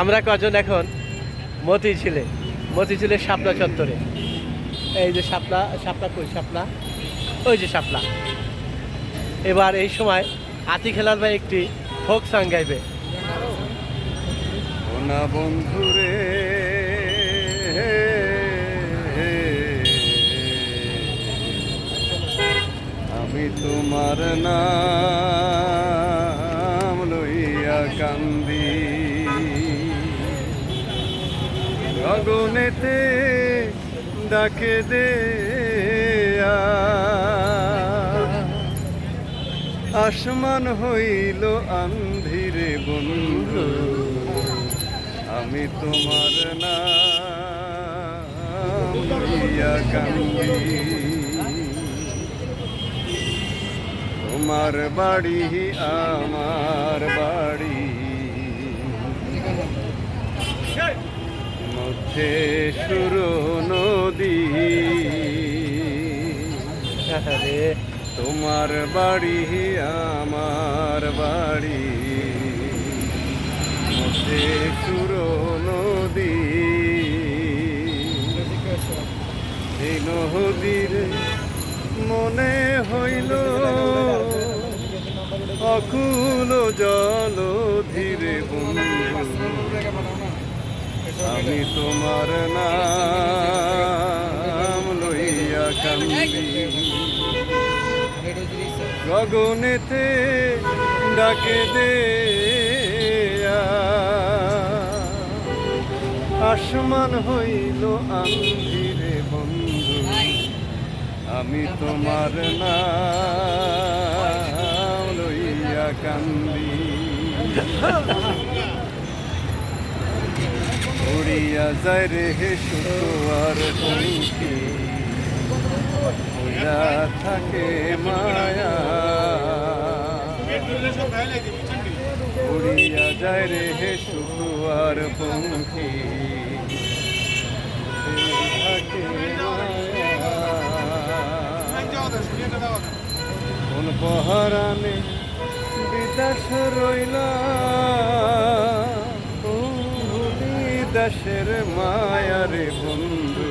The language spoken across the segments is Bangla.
আমরা কজন এখন? মতিঝিলে মতিঝিলের শাপলা চত্বরে। এই যে শাপলা শাপলা কই শাপলা? ওই যে শাপলা। এবার এই সময় আতি খেলার ভাই একটি ফোক সং গাইবে। না বন্ধুরে আমি তোমার নাম গগনেতে ডাকে দে আসমান হইল আন্ধিরে বন্ধু আমি তোমার না কান্দি তোমার বাড়ি আমার বাড়ি মধ্যে সুর নদী। তোমার বাড়ি আমার বাড়ি। মধ্যে সুর নদী। এই নদীর মনে হইল অকুল জল ধীরে বন্ধু। আমি তোমার নাম লইয়া কান্দি। গগনেতে ডাকে দে আসমান হইল আন্ধিরে বন্ধু। আমি তোমার নাম লইয়া কান্দি। উড়িয়া যায় রে শুক্রবার পঙ্খী উড়া থাকে মায়া। উড়িয়া যায় রে শুক্রবার পঙ্খী থাকে কোন পহরানে বিদাস রইলা। দাসের মায়ারে বন্ধু,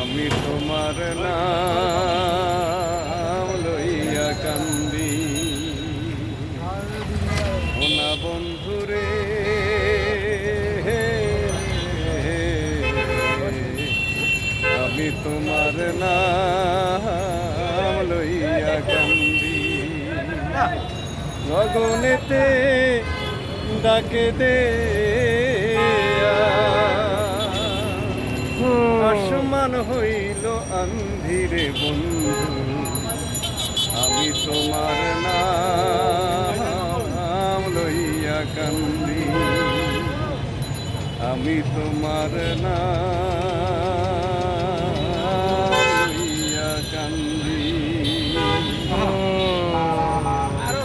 আমি তোমার নাম লইয়া কান্দি। ওনা বন্ধুরে আমি তোমার নাম লইয়া কান্দি। গগনেতে ডাকে দে আসমান হইল আন্ধিরে বন্ধু আমি তোমার নাম লইয়া কান্দি আমি তোমার নাম